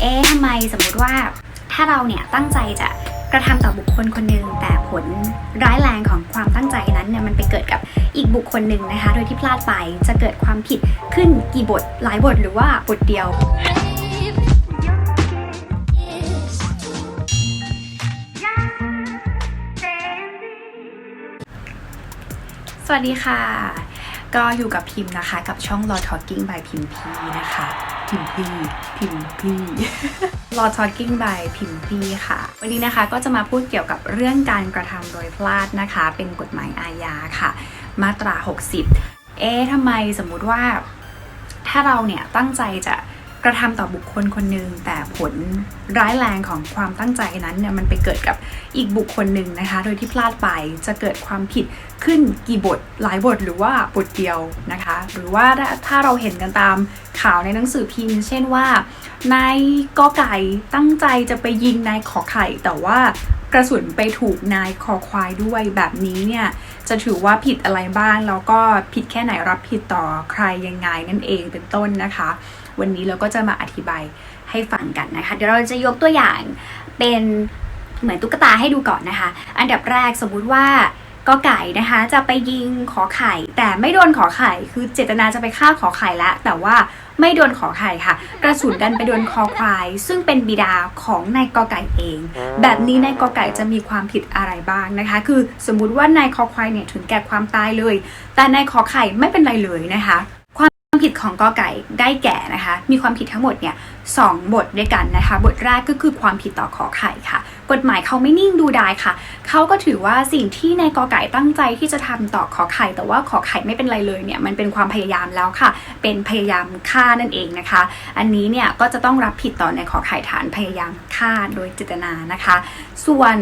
เอ๊ะทำไมสมมุติว่าถ้าเราเนี่ยตั้งใจจะกระทำต่อบุคคลคนหนึ่งแต่ผลร้ายแรงของความตั้งใจนั้นเนี่ยมันไปเกิดกับอีกบุคคลหนึ่งนะคะ โดยที่พลาดไปจะเกิดความผิดขึ้นกี่บทหลายบทหรือว่าบทเดียวสวัสดีค่ะ ก็อยู่กับพิมพ์นะคะ กับช่อง Law Talking by พิมพ์พีนะคะ พิมพ์พีพิมพ์พี Law Talking by พิมพ์พีค่ะ วันนี้นะคะก็จะมาพูดเกี่ยวกับเรื่องการกระทำโดยพลาดนะคะ เป็นกฎหมายอาญาค่ะ มาตรา 60 เอ๊ะทำไมสมมุติว่า ถ้าเราเนี่ยตั้งใจจะ กระทำต่อบุคคลคนหนึ่งแต่ผลร้ายแรงของความตั้งใจนั้นเนี่ยมันไปเกิดกับอีกบุคคลหนึ่งนะคะ โดยที่พลาดไปจะเกิดความผิดขึ้นกี่บทหลายบทหรือว่าบทเดียวนะคะ หรือว่าถ้าถ้าเราเห็นกันตามข่าวในหนังสือพิมพ์ เช่นว่านายกอไก่ตั้งใจจะไปยิงนายขอไข่แต่ว่า กระสุนไปถูกนายคอควายด้วยแบบนี้เนี่ยจะถือว่าผิดอะไรบ้างแล้วก็ผิดแค่ไหนรับผิดต่อใครยังไงนั่นเองเป็นต้นนะคะ วันนี้เราก็จะมาอธิบายให้ฟังกันนะคะ เดี๋ยวเราจะยกตัวอย่างเป็นเหมือนตุ๊กตาให้ดูก่อนนะคะ อันดับแรกสมมุติว่า ก็ไก่นะคะจะไปยิงขอไข่ แต่ไม่โดนขอไข่ คือเจตนาจะไปฆ่าขอไข่แล้วแต่ว่าไม่โดนขอไข่ค่ะ กระสุนดันไปโดนคอควาย ซึ่งเป็นบิดาของนายกอไก่เอง แบบนี้นายกอไก่จะมีความผิดอะไรบ้างนะคะ คือสมมุติว่านายคอควายเนี่ยถึงแก่ความตายเลย แต่นายขอไข่ไม่เป็นไรเลยนะคะความผิดของกอไก่ได้แก่นะคะ มีความผิดทั้งหมดเนี่ยสองบทด้วยกันนะคะ บทแรกก็คือความผิดต่อขอไข่ค่ะ กฎหมายเขาไม่นิ่งดูดายค่ะ เขาก็ถือว่าสิ่งที่นายกอไก่ตั้งใจที่จะทำต่อขอไข่ แต่ว่าขอไข่ไม่เป็นไรเลยเนี่ยมันเป็นความพยายามแล้วค่ะ เป็นพยายามฆ่านั่นเองนะคะ อันนี้เนี่ยก็จะต้องรับผิดต่อในขอไข่ฐานพยายามฆ่าโดยเจตนานะคะ ส่วน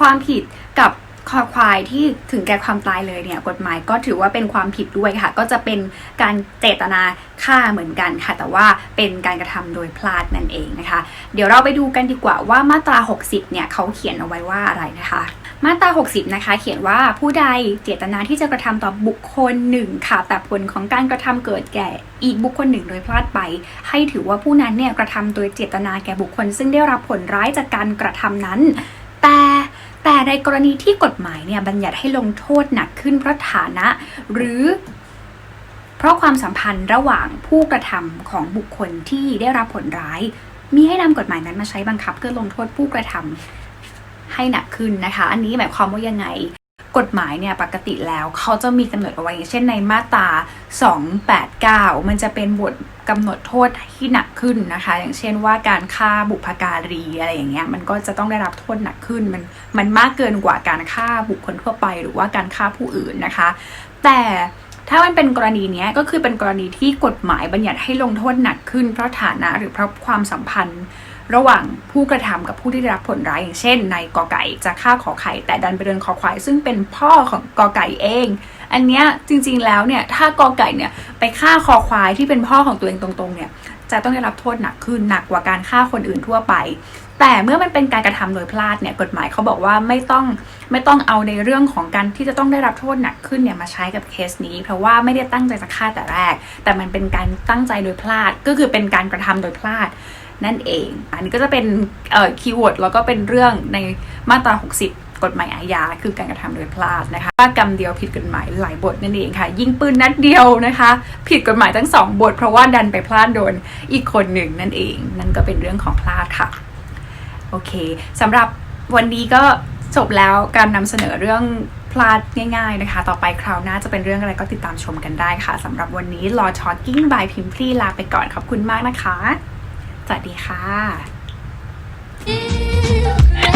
ความผิดกับ คอควายที่ถึงแก่ความตายเลยเนี่ยกฎหมายก็ถือว่าเป็นความผิดด้วยค่ะ ก็จะเป็นการเจตนาฆ่าเหมือนกันค่ะ แต่ว่าเป็นการกระทำโดยพลาดนั่นเองนะคะ เดี๋ยวเราไปดูกันดีกว่าว่ามาตรา 60 เนี่ยเขาเขียนเอาไว้ว่าอะไรนะคะ มาตรา 60 นะคะ เขียนว่าผู้ใดเจตนาที่จะกระทำต่อบุคคลหนึ่งค่ะ แต่ผลของการกระทำเกิดแก่อีกบุคคลหนึ่งโดยพลาดไป ให้ถือว่าผู้นั้นเนี่ยกระทำโดยเจตนาแก่บุคคล ซึ่งได้รับผลร้ายจากการกระทำนั้น แต่ แต่ในกรณีที่กฎหมายเนี่ยบัญญัติให้ลงโทษหนักขึ้นเพราะฐานะ หรือเพราะความสัมพันธ์ระหว่างผู้กระทำของบุคคลที่ได้รับผลร้าย มีให้นำกฎหมายนั้นมาใช้บังคับเพื่อลงโทษผู้กระทำให้หนักขึ้นนะคะ อันนี้หมายความว่ายังไง กฎหมายเนี่ยปกติแล้วเขาจะมีกำหนดเอาไว้อย่างเช่นในมาตรา 289 มันจะเป็นบทกำหนดโทษที่หนักขึ้นนะคะ อย่างเช่นว่าการฆ่าบุพการีอะไรอย่างเงี้ยมันก็จะต้องได้รับโทษหนักขึ้นมันมันมากเกินกว่าการฆ่าบุคคลทั่วไป หรือว่าการฆ่าผู้อื่นนะคะ แต่ ถ้ามันเป็นกรณีนี้ก็คือเป็นกรณีที่กฎหมายบัญญัติให้ลงโทษหนักขึ้น เพราะฐานะหรือเพราะความสัมพันธ์ ระหว่างผู้กระทำกับผู้ที่ได้รับผลร้ายอย่างเช่น ในกอไก่จะฆ่าขอไข่ แต่ดันไปเดินขอควายซึ่งเป็นพ่อของกอไก่เอง อันเนี้ยจริงๆแล้วเนี่ยถ้ากอไก่เนี่ยไปฆ่าคอควายที่เป็นพ่อของตัวเองตรงๆเนี่ย จะต้องได้รับโทษหนักขึ้นหนักกว่าการฆ่าคนอื่นทั่วไป แต่เมื่อมันเป็นการกระทำโดยพลาดเนี่ยกฎหมายเขาบอกว่าไม่ต้องไม่ต้องเอาในเรื่องของการที่จะต้องได้รับโทษหนักขึ้นเนี่ยมาใช้กับเคสนี้ เพราะว่าไม่ได้ตั้งใจจะฆ่าแต่แรก แต่มันเป็นการตั้งใจโดยพลาดก็คือเป็นการกระทำโดยพลาดนั่นเอง อันนี้ก็จะเป็นคีย์เวิร์ดแล้วก็เป็นเรื่องในมาตรา 60 กฎหมายอาญาคือการกระทำโดยพลาดนะคะว่ากรรมเดียวผิดกฎหมายหลายบทนั่นเองค่ะ ยิงปืนนัดเดียวนะคะ ผิดกฎหมายทั้งสองบท เพราะว่าดันไปพลาดโดนอีกคนหนึ่งนั่นเอง นั่นก็เป็นเรื่องของพลาดค่ะโอเคสำหรับวันนี้ก็จบแล้วการนำเสนอเรื่องพลาดง่ายๆนะคะ ต่อไปคราวหน้าจะเป็นเรื่องอะไรก็ติดตามชมกันได้ค่ะสำหรับวันนี้รอช็อตกิ้งบายพิมพ์พลีลาไปก่อนขอบคุณมากนะคะ สวัสดีค่ะ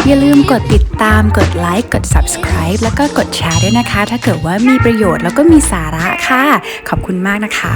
อย่าลืมกดติดตามกดไลค์กด subscribe แล้วก็กดแชร์ด้วยนะคะ ถ้าเกิดว่ามีประโยชน์แล้วก็มีสาระค่ะ ขอบคุณมากนะคะ。